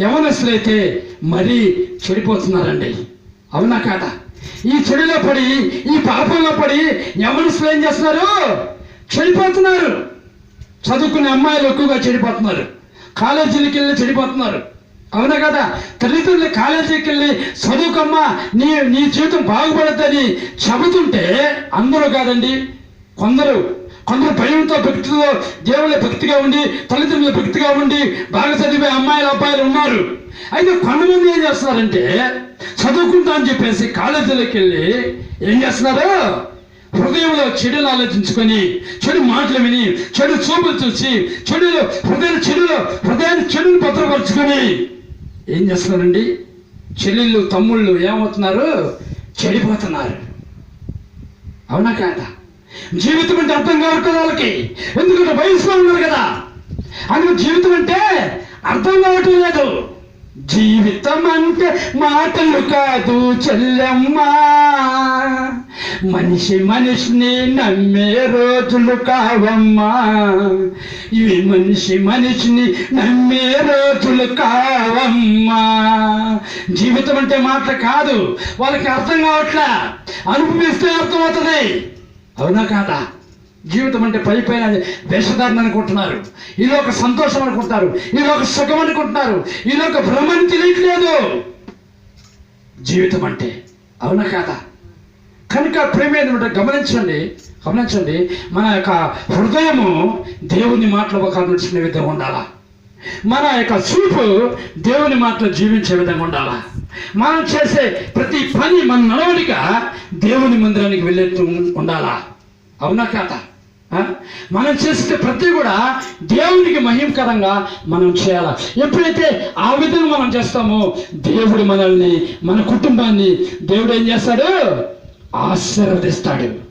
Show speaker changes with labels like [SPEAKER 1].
[SPEAKER 1] యవనస్తులైతే మరీ చెడిపోతున్నారండి. అవునా కాదా? ఈ చెడులో పడి ఈ పాపంలో పడి యవనస్తులు ఏం చేస్తున్నారు? చెడిపోతున్నారు. చదువుకునే అమ్మాయిలు ఎక్కువగా చెడిపోతున్నారు. కాలేజీలకి వెళ్ళి చెడిపోతున్నారు. అవునా కదా? తల్లిదండ్రులు కాలేజీకి వెళ్ళి చదువుకమ్మా నీ నీ జీవితం బాగుపడద్దని చెబుతుంటే అందరూ కాదండి కొందరు కొందరు భయంతో భక్తితో దేవుళ్ళ భక్తిగా ఉండి తల్లిదండ్రుల భక్తిగా ఉండి బాగా చదివే అమ్మాయిలు అబ్బాయిలు ఉన్నారు. అయితే కొంతమంది ఏం చేస్తున్నారంటే చదువుకుంటా అని చెప్పేసి కాలేజీలోకి వెళ్ళి ఏం చేస్తున్నారు? హృదయంలో చెడులు ఆలోచించుకొని చెడు మాటలు విని చెడు చూపులు చూసి చెడు హృదయ చెడులో హృదయాన్ని చెడుని భద్రపరుచుకొని ఏం చేస్తున్నారండి? చెల్లెళ్ళు తమ్ముళ్ళు ఏమవుతున్నారు? చెడిపోతున్నారు. అవునా కాదా? జీవితం అంటే అర్థం కావట్లేదు వాళ్ళకి. ఎందుకంటే వయసులో ఉన్నారు కదా. అందుకు జీవితం అంటే అర్థం కావటం లేదు. జీవితం అంటే మాటలు కాదు చెల్లెమ్మా. మనిషి మనిషిని నమ్మే రోజులు కావమ్మా. ఇవి మనిషి మనిషిని నమ్మే రోజులు కావమ్మా. జీవితం అంటే మాట కాదు. వాళ్ళకి అర్థం కావట్లా. అనుభవిస్తే అర్థమవుతుంది. అవునా కాదా? జీవితం అంటే పై పైన వేషధారణ అనుకుంటున్నారు. ఇది ఒక సంతోషం అనుకుంటారు ఇది ఒక సుఖం అనుకుంటున్నారు. ఇది ఒక భ్రమని తెలియట్లేదు. జీవితం అంటే అవునా కాదా? కనుక ప్రేమ గమనించండి. గమనించండి. మన యొక్క హృదయము దేవుని మాటలు ఒక నడిచిన విధంగా ఉండాలా? మన యొక్క చూపు దేవుని మాటలు జీవించే విధంగా ఉండాలా? మనం చేసే ప్రతి పని మన నడవడిక దేవుని మందిరానికి వెళ్ళేట్టు ఉండాలా? అవునా కాత ఆ? మనం చేసే ప్రతి కూడా దేవునికి మహిమకరంగా మనం చేయాలి? ఎప్పుడైతే ఆ విధంగా మనం చేస్తామో దేవుడు మనల్ని మన కుటుంబాన్ని దేవుడు ఏం చేస్తాడు? ఆశీర్వదిస్తాడు.